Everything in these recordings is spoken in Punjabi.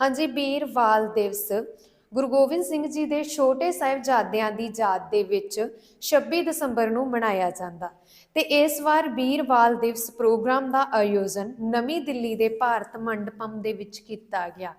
ਹਾਂਜੀ ਵੀਰ ਬਾਲ ਦਿਵਸ। ਗੁਰੂ ਗੋਬਿੰਦ ਸਿੰਘ ਜੀ ਦੇ ਛੋਟੇ ਸਾਹਿਬਜ਼ਾਦਿਆਂ ਦੀ ਯਾਦ ਦੇ ਵਿੱਚ 26 ਦਸੰਬਰ ਨੂੰ ਮਨਾਇਆ ਜਾਂਦਾ। ਤੇ ਇਸ ਵਾਰ ਵੀਰ ਬਾਲ ਦਿਵਸ ਪ੍ਰੋਗਰਾਮ ਦਾ ਆਯੋਜਨ ਨਵੀਂ ਦਿੱਲੀ ਦੇ ਭਾਰਤ ਮੰਡਪਮ ਦੇ ਵਿੱਚ ਕੀਤਾ ਗਿਆ।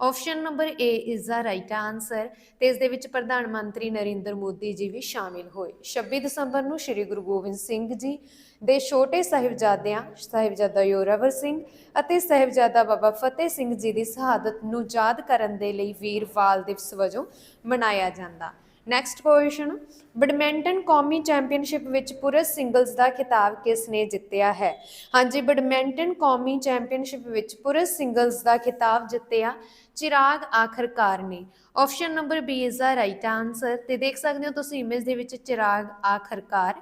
Option number A is the right answer ਤੇ ਇਸ ਦੇ ਵਿੱਚ ਪ੍ਰਧਾਨ ਮੰਤਰੀ ਨਰਿੰਦਰ ਮੋਦੀ ਜੀ ਵੀ ਸ਼ਾਮਿਲ ਹੋਏ। 26 ਦਸੰਬਰ ਨੂੰ ਸ੍ਰੀ ਗੁਰੂ ਗੋਬਿੰਦ ਸਿੰਘ ਜੀ ਦੇ ਛੋਟੇ ਸਾਹਿਬਜ਼ਾਦਿਆਂ ਸਾਹਿਬਜ਼ਾਦਾ ਯੋਰਾਵਰ ਸਿੰਘ ਅਤੇ ਸਾਹਿਬਜ਼ਾਦਾ ਬਾਬਾ ਫਤਿਹ ਸਿੰਘ ਜੀ ਦੀ ਸ਼ਹਾਦਤ ਨੂੰ ਯਾਦ ਕਰਨ ਦੇ ਲਈ ਵੀਰ ਬਾਲ ਦਿਵਸ ਵਜੋਂ ਮਨਾਇਆ ਜਾਂਦਾ। ਨੈਕਸਟ ਕੁਐਸਚਨ ਬੈਡਮਿੰਟਨ ਕੌਮੀ ਚੈਂਪੀਅਨਸ਼ਿਪ ਵਿੱਚ ਪੁਰਸ਼ ਸਿੰਗਲਸ ਦਾ ਖਿਤਾਬ ਕਿਸ ਨੇ ਜਿੱਤਿਆ ਹੈ? ਹਾਂਜੀ ਬੈਡਮਿੰਟਨ ਕੌਮੀ ਚੈਂਪੀਅਨਸ਼ਿਪ ਵਿੱਚ ਪੁਰਸ਼ ਸਿੰਗਲਸ ਦਾ ਖਿਤਾਬ ਜਿੱਤਿਆ ਚਿਰਾਗ ਆਖਰਕਾਰ ਨੇ। Option number B is the right answer ਤੇ ਦੇਖ ਸਕਦੇ ਹੋ ਤੁਸੀਂ ਇਮੇਜ ਦੇ ਵਿੱਚ ਚਿਰਾਗ ਆਖਰਕਾਰ।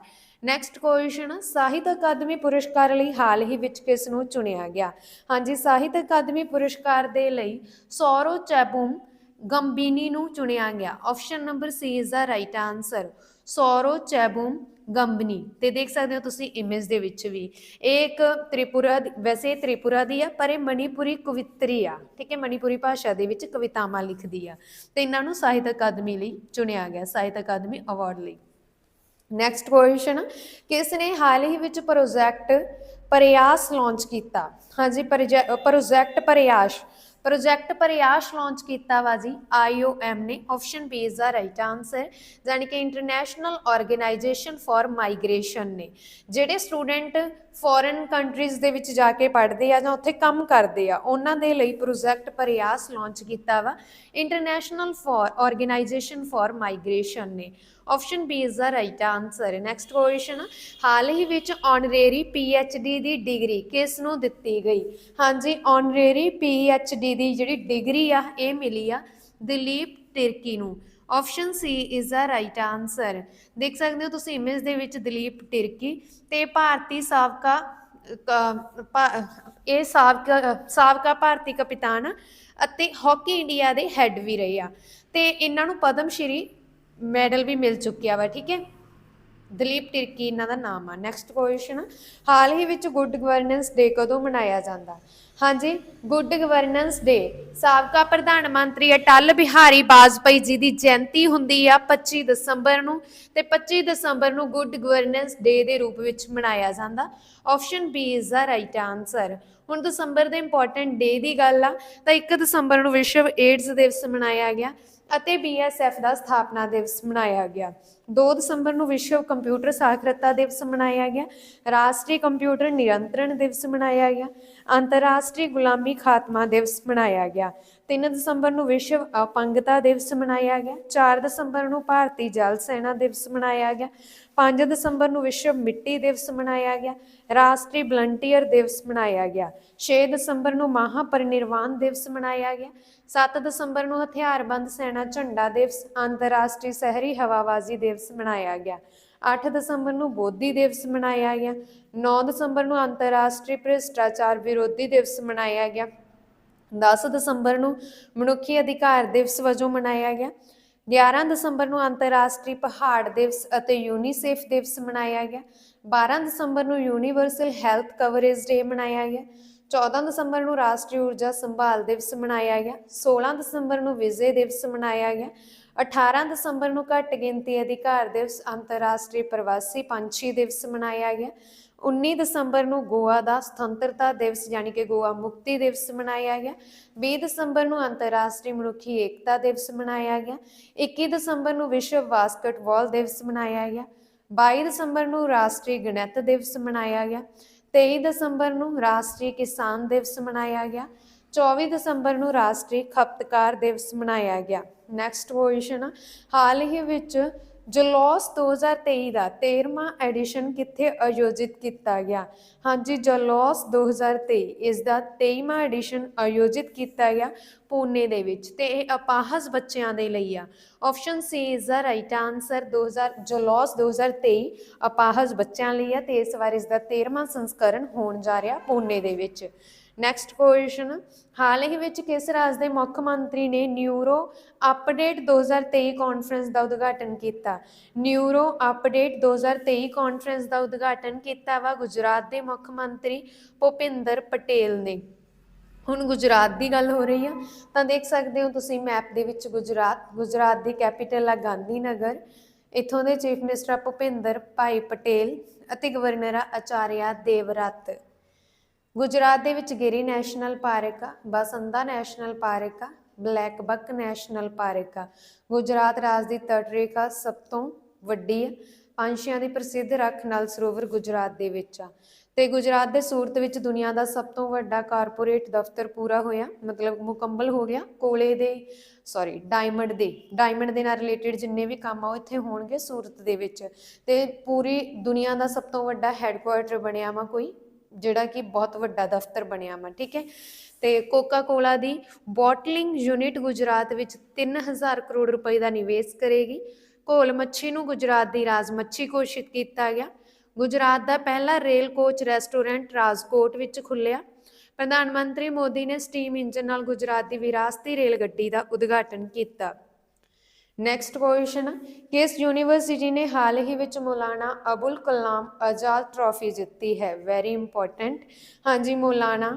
ਨੈਕਸਟ ਕੁਐਸਚਨ ਸਾਹਿਤ ਅਕਾਦਮੀ ਪੁਰਸਕਾਰ ਲਈ ਹਾਲ ਹੀ ਵਿੱਚ ਕਿਸ ਨੂੰ ਚੁਣਿਆ ਗਿਆ? ਹਾਂਜੀ, ਸਾਹਿਤ ਅਕਾਦਮੀ ਪੁਰਸਕਾਰ ਦੇ ਲਈ ਸੌਰਵ ਚੈਬੂਮ ਗੰਬੀਨੀ ਨੂੰ ਚੁਣਿਆ ਗਿਆ। Option number C is the right answer ਸੌਰੋ ਚੈਬੂਮ ਗੰਬਨੀ ਤੇ ਦੇਖ ਸਕਦੇ ਹੋ ਤੁਸੀਂ ਇਮੇਜ ਦੇ ਵਿੱਚ ਵੀ। ਇਹ ਇੱਕ ਤ੍ਰਿਪੁਰਾ ਦੀ- ਵੈਸੇ ਇਹ ਤ੍ਰਿਪੁਰਾ ਦੀ ਆ, ਪਰ ਇਹ ਮਣੀਪੁਰੀ ਕਵਿਤਰੀ ਆ। ਠੀਕ ਹੈ, ਮਣੀਪੁਰੀ ਭਾਸ਼ਾ ਦੇ ਵਿੱਚ ਕਵਿਤਾਵਾਂ ਲਿਖਦੀ ਆ। ਤੇ ਇਹਨਾਂ ਨੂੰ ਸਾਹਿਤ ਅਕਾਦਮੀ ਲਈ ਚੁਣਿਆ ਗਿਆ, ਸਾਹਿਤ ਅਕਾਦਮੀ ਅਵਾਰਡ ਲਈ। ਨੈਕਸਟ ਕੁਐਸਚਨ ਕਿਸ ਨੇ ਹਾਲ ਹੀ ਵਿੱਚ ਪ੍ਰੋਜੈਕਟ ਪ੍ਰਯਾਸ ਲਾਂਚ ਕੀਤਾ? ਹਾਂਜੀ project Prayas project Prayas launch ਕੀਤਾ ਵਾ ਜੀ IOM ਨੇ option B is the right answer ਜਾਨੀ ਕਿ ਇੰਟਰਨੈਸ਼ਨਲ ਆਰਗੇਨਾਈਜੇਸ਼ਨ ਫਾਰ ਮਾਈਗ੍ਰੇਸ਼ਨ ਨੇ, ਜਿਹੜੇ ਸਟੂਡੈਂਟ ਫੋਰਨ ਕੰਟਰੀਜ਼ ਦੇ ਵਿੱਚ ਜਾ ਕੇ ਪੜ੍ਹਦੇ ਆ ਜਾਂ ਉੱਥੇ ਕੰਮ ਕਰਦੇ ਆ, ਉਹਨਾਂ ਦੇ ਲਈ ਪ੍ਰੋਜੈਕਟ ਪ੍ਰਯਾਸ ਲਾਂਚ ਕੀਤਾ ਵਾ। International for organization for migration ਨੇ। Option B is the right answer next question ਹਾਲ ਹੀ ਵਿੱਚ ਆਨਰੇਰੀ ਡੀ ਦੀ ਡਿਗਰੀ ਕਿਸ ਨੂੰ ਦਿੱਤੀ ਗਈ? ਹਾਂਜੀ ਆਨਰੇਰੀ ਡੀ ਦੀ ਜਿਹੜੀ ਡਿਗਰੀ ਆ, ਇਹ ਮਿਲੀ ਆ, ਦਲੀਪ ਤਿਰਕੀ ਨੂੰ। Option C is the right answer ਦੇਖ ਸਕਦੇ ਹੋ ਤੁਸੀਂ ਇਮੇਜ ਦੇ ਵਿੱਚ ਦਲੀਪ ਟਿਰਕੀ ਤੇ ਭਾਰਤੀ ਸਾਬਕਾ ਇਹ ਸਾਬਕਾ ਸਾਬਕਾ ਭਾਰਤੀ ਕਪਤਾਨ ਅਤੇ ਹਾਕੀ ਇੰਡੀਆ ਦੇ ਹੈੱਡ ਵੀ ਰਹੇ ਆ। ਤੇ ਇਹਨਾਂ ਨੂੰ ਪਦਮ ਸ਼੍ਰੀ ਮੈਡਲ ਵੀ ਮਿਲ ਚੁੱਕਿਆ ਵਾ, ਠੀਕ ਹੈ? ਦਲੀਪ ਟਿਰਕੀ ਇਹਨਾਂ ਦਾ ਨਾਮ ਆ। ਨੈਕਸਟ ਕੁਐਸਚਨ ਹਾਲ ਹੀ ਵਿੱਚ ਗੁੱਡ ਗਵਰਨੈਂਸ ਡੇ ਕਦੋਂ ਮਨਾਇਆ ਜਾਂਦਾ? ਹਾਂਜੀ ਗੁੱਡ ਗਵਰਨੈਂਸ ਡੇ ਸਾਬਕਾ ਪ੍ਰਧਾਨ ਮੰਤਰੀ ਅਟਲ ਬਿਹਾਰੀ ਵਾਜਪਾਈ ਜੀ ਦੀ ਜਯੰਤੀ ਹੁੰਦੀ ਆ 25 ਦਸੰਬਰ ਨੂੰ ਤੇ 25 ਦਸੰਬਰ ਨੂੰ ਗੁੱਡ ਗਵਰਨੈਂਸ ਡੇ ਦੇ ਰੂਪ ਵਿੱਚ ਮਨਾਇਆ ਜਾਂਦਾ। Option B is the right answer ਹੁਣ ਦਸੰਬਰ ਦੇ ਇੰਪੋਰਟੈਂਟ ਡੇ ਦੀ ਗੱਲ ਆ, ਤਾਂ 1 ਦਸੰਬਰ ਨੂੰ ਵਿਸ਼ਵ ਏਡਜ਼ ਦਿਵਸ ਮਨਾਇਆ ਗਿਆ ਅਤੇ BSF ਦਾ ਸਥਾਪਨਾ ਦਿਵਸ ਮਨਾਇਆ ਗਿਆ। 2 ਦਸੰਬਰ ਨੂੰ ਵਿਸ਼ਵ ਕੰਪਿਊਟਰ ਸਾਖਰਤਾ ਦਿਵਸ ਮਨਾਇਆ ਗਿਆ। ਰਾਸ਼ਟਰੀ ਕੰਪਿਊਟਰ ਨਿਯੰਤਰਣ ਦਿਵਸ ਮਨਾਇਆ ਗਿਆ। ਅੰਤਰਰਾਸ਼ਟਰੀ ਗੁਲਾਮੀ ਖਾਤਮਾ ਦਿਵਸ ਮਨਾਇਆ ਗਿਆ। 3 ਦਸੰਬਰ ਨੂੰ ਵਿਸ਼ਵ ਅਪੰਗਤਾ ਦਿਵਸ ਮਨਾਇਆ ਗਿਆ। 4 ਦਸੰਬਰ ਨੂੰ ਭਾਰਤੀ ਜਲ ਸੈਨਾ ਦਿਵਸ ਮਨਾਇਆ ਗਿਆ। 5 ਦਸੰਬਰ ਨੂੰ ਵਿਸ਼ਵ ਮਿੱਟੀ ਦਿਵਸ ਮਨਾਇਆ ਗਿਆ। ਰਾਸ਼ਟਰੀ ਵਲੰਟੀਅਰ ਦਿਵਸ ਮਨਾਇਆ ਗਿਆ। 6 ਦਸੰਬਰ ਨੂੰ ਮਹਾਪਰਿਨਿਰਵਾਣ ਦਿਵਸ ਮਨਾਇਆ ਗਿਆ। 7 ਦਸੰਬਰ ਨੂੰ ਹਥਿਆਰਬੰਦ ਸੈਨਾ ਝੰਡਾ ਦਿਵਸ, ਅੰਤਰਰਾਸ਼ਟਰੀ ਸ਼ਹਿਰੀ ਹਵਾਬਾਜ਼ੀ ਦਿਵਸ ਮਨਾਇਆ ਗਿਆ। 8 ਦਸੰਬਰ ਨੂੰ ਬੋਧੀ ਦਿਵਸ ਮਨਾਇਆ ਗਿਆ। 9 ਦਸੰਬਰ ਨੂੰ ਅੰਤਰਰਾਸ਼ਟਰੀ ਭ੍ਰਿਸ਼ਟਾਚਾਰ ਵਿਰੋਧੀ ਦਿਵਸ ਮਨਾਇਆ ਗਿਆ। 10 ਦਸੰਬਰ ਨੂੰ ਮਨੁੱਖੀ ਅਧਿਕਾਰ ਦਿਵਸ ਵਜੋਂ ਮਨਾਇਆ ਗਿਆ। 11 ਦਸੰਬਰ ਨੂੰ ਅੰਤਰਰਾਸ਼ਟਰੀ ਪਹਾੜ ਦਿਵਸ ਅਤੇ ਯੂਨੀਸੇਫ ਦਿਵਸ ਮਨਾਇਆ ਗਿਆ। 12 ਦਸੰਬਰ ਨੂੰ ਯੂਨੀਵਰਸਲ ਹੈਲਥ ਕਵਰੇਜ ਡੇ ਮਨਾਇਆ ਗਿਆ। 14 ਦਸੰਬਰ ਨੂੰ ਰਾਸ਼ਟਰੀ ਊਰਜਾ ਸੰਭਾਲ ਦਿਵਸ ਮਨਾਇਆ ਗਿਆ 16 ਦਸੰਬਰ ਨੂੰ ਵਿਜੇ ਦਿਵਸ ਮਨਾਇਆ ਗਿਆ 18 ਦਸੰਬਰ ਨੂੰ ਘੱਟ ਗਿਣਤੀ ਅਧਿਕਾਰ ਦਿਵਸ, ਅੰਤਰਰਾਸ਼ਟਰੀ ਪ੍ਰਵਾਸੀ ਪੰਛੀ ਦਿਵਸ ਮਨਾਇਆ ਗਿਆ 19 ਦਸੰਬਰ ਨੂੰ ਗੋਆ ਦਾ ਸੁਤੰਤਰਤਾ ਦਿਵਸ ਯਾਨੀ ਕਿ ਗੋਆ ਮੁਕਤੀ ਦਿਵਸ ਮਨਾਇਆ ਗਿਆ 20 ਦਸੰਬਰ ਨੂੰ ਅੰਤਰਰਾਸ਼ਟਰੀ ਮਨੁੱਖੀ ਏਕਤਾ ਦਿਵਸ ਮਨਾਇਆ ਗਿਆ 21 ਦਸੰਬਰ ਨੂੰ ਵਿਸ਼ਵ ਬਾਸਕਟਬਾਲ ਦਿਵਸ ਮਨਾਇਆ ਗਿਆ 22 ਦਸੰਬਰ ਨੂੰ ਰਾਸ਼ਟਰੀ ਗਣਿਤ ਦਿਵਸ ਮਨਾਇਆ ਗਿਆ 23 ਦਸੰਬਰ ਨੂੰ ਰਾਸ਼ਟਰੀ ਕਿਸਾਨ ਦਿਵਸ ਮਨਾਇਆ ਗਿਆ। 24 ਦਸੰਬਰ ਨੂੰ ਰਾਸ਼ਟਰੀ ਖਪਤਕਾਰ ਦਿਵਸ ਮਨਾਇਆ ਗਿਆ। ਨੈਕਸਟ ਕੁਐਸਚਨ ਹਾਲ ਹੀ ਵਿੱਚ ਜਲੋਸ 2023 ਦਾ 13ਵਾਂ ਐਡੀਸ਼ਨ ਕਿੱਥੇ ਆਯੋਜਿਤ ਕੀਤਾ ਗਿਆ? ਹਾਂਜੀ ਜਲੋਸ 2023 ਇਸ ਦਾ 23ਵਾਂ ਐਡੀਸ਼ਨ ਆਯੋਜਿਤ ਕੀਤਾ ਗਿਆ ਪੂਨੇ ਦੇ ਵਿੱਚ ਤੇ ਇਹ ਅਪਾਹਜ ਬੱਚਿਆਂ ਦੇ ਲਈ ਆ। Option C is the right answer 2000 ਜਲੋਸ 2023 ਅਪਾਹਜ ਬੱਚਿਆਂ ਲਈ ਆ ਤੇ ਇਸ ਵਾਰ ਇਸ ਦਾ 13ਵਾਂ ਸੰਸਕਰਣ ਹੋਣ ਜਾ ਰਿਹਾ ਪੂਨੇ ਦੇ ਵਿੱਚ। ਨੈਕਸਟ ਕੁਐਸਚਨ ਹਾਲ ਹੀ ਵਿੱਚ ਕਿਸ ਰਾਜ ਦੇ ਮੁੱਖ ਮੰਤਰੀ ਨੇ ਨਿਊਰੋ ਅਪਡੇਟ 2023 ਕਾਨਫਰੰਸ ਦਾ ਉਦਘਾਟਨ ਕੀਤਾ? ਨਿਊਰੋ ਅਪਡੇਟ 2023 ਕਾਨਫਰੰਸ ਦਾ ਉਦਘਾਟਨ ਕੀਤਾ ਵਾ ਗੁਜਰਾਤ ਦੇ ਮੁੱਖ ਮੰਤਰੀ ਭੁਪਿੰਦਰ ਪਟੇਲ ਨੇ। ਹੁਣ ਗੁਜਰਾਤ ਦੀ ਗੱਲ ਹੋ ਰਹੀ ਆ, ਤਾਂ ਦੇਖ ਸਕਦੇ ਹੋ ਤੁਸੀਂ ਮੈਪ ਦੇ ਵਿੱਚ ਗੁਜਰਾਤ ਗੁਜਰਾਤ ਦੀ ਕੈਪੀਟਲ ਆ ਗਾਂਧੀ ਨਗਰ ਇੱਥੋਂ ਦੇ ਚੀਫ ਮਿਨਿਸਟਰ ਆ ਭੁਪਿੰਦਰ ਭਾਈ ਪਟੇਲ ਅਤੇ ਗਵਰਨਰ ਆ ਆਚਾਰਿਆ ਦੇਵਰਤ। ਗੁਜਰਾਤ ਦੇ ਵਿੱਚ ਗਿਰੀ ਨੈਸ਼ਨਲ ਪਾਰਕ ਆ ਬਸੰਦਾ ਨੈਸ਼ਨਲ ਪਾਰਕ ਆ, ਬਲੈਕ ਬੱਕ ਨੈਸ਼ਨਲ ਪਾਰਕ ਆ। ਗੁਜਰਾਤ ਰਾਜ ਦੀ ਤਟ ਰੇਖਾ ਸਭ ਤੋਂ ਵੱਡੀ ਆ ਪੰਛੀਆਂ ਦੀ ਪ੍ਰਸਿੱਧ ਰੱਖ ਨਲ ਸਰੋਵਰ ਗੁਜਰਾਤ ਦੇ ਵਿੱਚ ਆ। ਤੇ ਗੁਜਰਾਤ ਦੇ ਸੂਰਤ ਵਿੱਚ ਦੁਨੀਆ ਦਾ ਸਭ ਤੋਂ ਵੱਡਾ ਕਾਰਪੋਰੇਟ ਦਫ਼ਤਰ ਪੂਰਾ ਹੋਇਆ, ਮਤਲਬ ਮੁਕੰਮਲ ਹੋ ਗਿਆ, ਕੋਲੇ ਦੇ ਸੌਰੀ ਡਾਇਮੰਡ ਦੇ। ਡਾਇਮੰਡ ਦੇ ਨਾਲ ਰਿਲੇਟਡ ਜਿੰਨੇ ਵੀ ਕੰਮ ਆ, ਉਹ ਇੱਥੇ ਹੋਣਗੇ ਸੂਰਤ ਦੇ ਵਿੱਚ। ਤੇ ਪੂਰੀ ਦੁਨੀਆ ਦਾ ਸਭ ਤੋਂ ਵੱਡਾ ਹੈੱਡਕੁਆਰਟਰ ਬਣਿਆ ਵਾ ਕੋਈ ਜਿਹੜਾ ਕਿ ਬਹੁਤ ਵੱਡਾ ਦਫ਼ਤਰ ਬਣਿਆ ਵਾ, ਠੀਕ ਹੈ? ਤੇ ਕੋਕਾ ਕੋਲਾ ਦੀ ਬੋਟਲਿੰਗ ਯੂਨਿਟ ਗੁਜਰਾਤ ਵਿੱਚ 3000 ਕਰੋੜ ਰੁਪਏ ਦਾ ਨਿਵੇਸ਼ ਕਰੇਗੀ। ਘੋਲ ਮੱਛੀ ਨੂੰ ਗੁਜਰਾਤ ਦੀ ਰਾਜ ਮੱਛੀ ਘੋਸ਼ਿਤ ਕੀਤਾ ਗਿਆ। ਗੁਜਰਾਤ ਦਾ ਪਹਿਲਾ ਰੇਲ ਕੋਚ ਰੈਸਟੋਰੈਂਟ ਰਾਜਕੋਟ ਵਿੱਚ ਖੁੱਲਿਆ ਪ੍ਰਧਾਨ ਮੰਤਰੀ ਮੋਦੀ ਨੇ ਸਟੀਮ ਇੰਜਨ ਨਾਲ ਗੁਜਰਾਤ ਦੀ ਵਿਰਾਸਤੀ ਰੇਲ ਗੱਡੀ ਦਾ ਉਦਘਾਟਨ ਕੀਤਾ। ਨੈਕਸਟ ਕੁਐਸਚਨ ਕਿਸ ਯੂਨੀਵਰਸਿਟੀ ਨੇ ਹਾਲ ਹੀ ਵਿੱਚ ਮੌਲਾਨਾ ਅਬੁਲ ਕਲਾਮ ਆਜ਼ਾਦ ਟਰਾਫੀ ਜਿੱਤੀ ਹੈ? ਵੈਰੀ ਇੰਪੋਰਟੈਂਟ ਹਾਂਜੀ, ਮੌਲਾਨਾ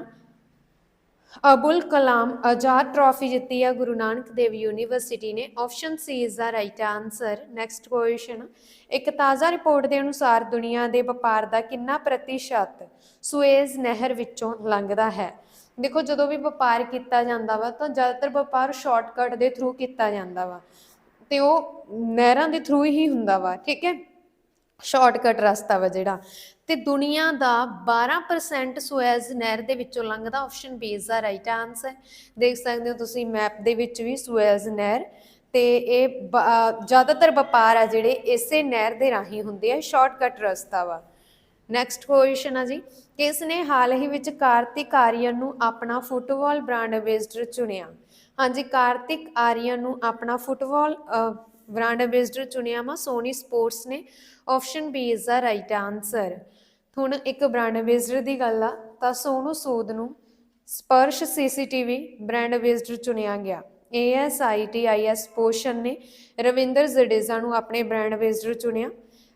ਅਬੁਲ ਕਲਾਮ ਆਜ਼ਾਦ ਟਰਾਫੀ ਜਿੱਤੀ ਹੈ। ਗੁਰੂ ਨਾਨਕ ਦੇਵ ਯੂਨੀਵਰਸਿਟੀ ਨੇ option C is the right answer next question ਇੱਕ ਤਾਜ਼ਾ ਰਿਪੋਰਟ ਦੇ ਅਨੁਸਾਰ ਦੁਨੀਆ ਦੇ ਵਪਾਰ ਦਾ ਕਿੰਨਾ ਪ੍ਰਤੀਸ਼ਤ ਸੁਏਜ਼ ਨਹਿਰ ਵਿੱਚੋਂ ਲੰਘਦਾ ਹੈ? ਦੇਖੋ, ਜਦੋਂ ਵੀ ਵਪਾਰ ਕੀਤਾ ਜਾਂਦਾ ਵਾ ਤਾਂ ਜ਼ਿਆਦਾਤਰ ਵਪਾਰ ਸ਼ਾਰਟਕਟ ਦੇ ਥਰੂ ਕੀਤਾ ਜਾਂਦਾ ਵਾ। ਤੇ ਉਹ ਨਹਿਰਾਂ ਦੇ ਥਰੂ ਹੀ ਹੁੰਦਾ ਵਾ, ਠੀਕ ਹੈ? ਸ਼ਾਰਟਕਟ ਰਸਤਾ ਵਾ ਜਿਹੜਾ। ਤੇ ਦੁਨੀਆ ਦਾ 12% ਸੁਐਜ਼ ਨਹਿਰ ਦੇ ਵਿੱਚੋਂ ਲੰਘਦਾ option B is the right answer ਦੇਖ ਸਕਦੇ ਹੋ ਤੁਸੀਂ ਮੈਪ ਦੇ ਵਿੱਚ ਵੀ ਸੁਐਜ਼ ਨਹਿਰ। ਤੇ ਇਹ ਜ਼ਿਆਦਾਤਰ ਵਪਾਰ ਆ ਜਿਹੜੇ ਇਸੇ ਨਹਿਰ ਦੇ ਰਾਹੀਂ ਹੁੰਦੇ ਆ ਸ਼ਾਰਟਕਟ ਰਸਤਾ ਵਾ। ਨੈਕਸਟ ਕੁਐਸਚਨ ਆ ਜੀ। ਕਿਸ ਨੇ ਹਾਲ ਹੀ ਵਿੱਚ ਕਾਰਤਿਕ ਆਰੀਅਨ ਨੂੰ ਆਪਣਾ ਫੁੱਟਬਾਲ ਬ੍ਰਾਂਡ ਐਂਬੈਸਡਰ ਚੁਣਿਆ? ਹਾਂਜੀ, ਕਾਰਤਿਕ ਆਰੀਆ ਨੂੰ ਆਪਣਾ ਫੁੱਟਬਾਲ ਬ੍ਰਾਂਡ ਐਂਬੈਸਡਰ ਚੁਣਿਆ ਵਾ। ਸੋਨੀ ਸਪੋਰਟਸ ਨੇ option B is the right answer. ਹੁਣ ਇੱਕ ਬ੍ਰਾਂਡ ਐਂਬੈਸਡਰ ਦੀ ਗੱਲ ਆ, ਤਾਂ ਸੋਨੂ ਸੂਦ ਨੂੰ ਸਪਰਸ਼ ਸੀਸੀਟੀਵੀ ਬ੍ਰਾਂਡ ਐਂਬੈਸਡਰ ਚੁਣਿਆ ਗਿਆ। ਏਐਸਆਈਟੀਆਈਐਸ ਪੋਸ਼ਨ ਨੇ ਰਵਿੰਦਰ ਜਡੇਜਾ ਨੂੰ ਆਪਣੇ ਬ੍ਰਾਂਡ ਐਂਬੈਸਡਰ ਚੁਣਿਆ।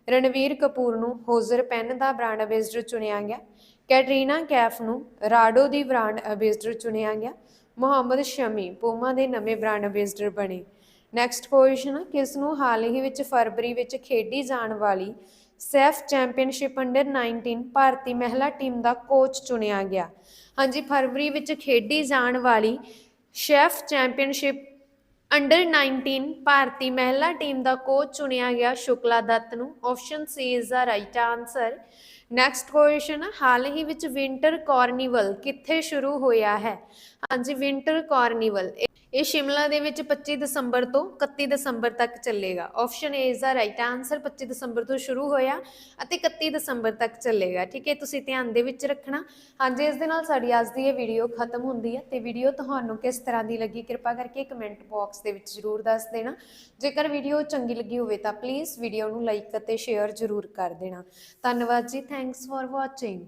ਰਣਵੀਰ ਕਪੂਰ ਨੂੰ ਹੋਜ਼ਰ ਪੈਨ ਦਾ ਬ੍ਰਾਂਡ ਐਂਬੈਸਡਰ ਚੁਣਿਆ ਗਿਆ। ਕੈਟਰੀਨਾ ਕੈਫ ਨੂੰ ਰਾਡੋ ਦੀ ਬ੍ਰਾਂਡ ਐਂਬੈਸਡਰ ਚੁਣਿਆ ਗਿਆ। ਮੁਹੰਮਦ ਸ਼ਮੀ, ਪੂਮਾ ਦੇ ਨਵੇਂ ਬ੍ਰਾਂਡ ਐਂਬੈਸਡਰ ਬਣੇ। ਨੈਕਸਟ ਕੁਐਸਚਨ ਕਿਸ ਨੂੰ ਹਾਲ ਹੀ ਵਿੱਚ ਫਰਵਰੀ ਵਿੱਚ ਖੇਡੀ ਜਾਣ ਵਾਲੀ ਸੈਫ ਚੈਂਪੀਅਨਸ਼ਿਪ ਅੰਡਰ 19 ਭਾਰਤੀ ਮਹਿਲਾ ਟੀਮ ਦਾ ਕੋਚ ਚੁਣਿਆ ਗਿਆ। ਹਾਂਜੀ, ਫਰਵਰੀ ਵਿੱਚ ਖੇਡੀ ਜਾਣ ਵਾਲੀ ਸ਼ੈਫ ਚੈਂਪੀਅਨਸ਼ਿਪ ਅੰਡਰ 19 ਭਾਰਤੀ ਮਹਿਲਾ ਟੀਮ ਦਾ ਕੋਚ ਚੁਣਿਆ ਗਿਆ ਸ਼ੁਕਲਾ ਦੱਤ ਨੂੰ। Option C is the right answer next question ਹਾਲ ਹੀ ਵਿੱਚ ਵਿੰਟਰ ਕਾਰਨੀਵਲ ਕਿੱਥੇ ਸ਼ੁਰੂ ਹੋਇਆ ਹੈ? ਹਾਂਜੀ ਵਿੰਟਰ ਕਾਰਨੀਵਲ ਇਹ ਸ਼ਿਮਲਾ ਦੇ ਵਿੱਚ 25 ਦਸੰਬਰ ਤੋਂ 31 ਦਸੰਬਰ ਤੱਕ ਚੱਲੇਗਾ। Option A is the right answer 25 ਦਸੰਬਰ ਤੋਂ ਸ਼ੁਰੂ ਹੋਇਆ ਅਤੇ 31 ਦਸੰਬਰ ਤੱਕ ਚੱਲੇਗਾ। ਠੀਕ ਹੈ, ਤੁਸੀਂ ਧਿਆਨ ਦੇ ਵਿੱਚ ਰੱਖਣਾ। ਹਾਂਜੀ, ਇਸ ਦੇ ਨਾਲ ਸਾਡੀ ਅੱਜ ਦੀ ਇਹ ਵੀਡੀਓ ਖਤਮ ਹੁੰਦੀ ਹੈ। ਤੇ ਵੀਡੀਓ ਤੁਹਾਨੂੰ ਕਿਸ ਤਰ੍ਹਾਂ ਦੀ ਲੱਗੀ, ਕਿਰਪਾ ਕਰਕੇ ਕਮੈਂਟ ਬਾਕਸ ਦੇ ਵਿੱਚ ਜ਼ਰੂਰ ਦੱਸ ਦੇਣਾ। ਜੇਕਰ ਵੀਡੀਓ ਚੰਗੀ ਲੱਗੀ ਹੋਵੇ ਤਾਂ ਪਲੀਜ਼ ਵੀਡੀਓ ਨੂੰ ਲਾਈਕ ਅਤੇ ਸ਼ੇਅਰ ਜ਼ਰੂਰ ਕਰ ਦੇਣਾ। ਧੰਨਵਾਦ ਜੀ। Thanks for watching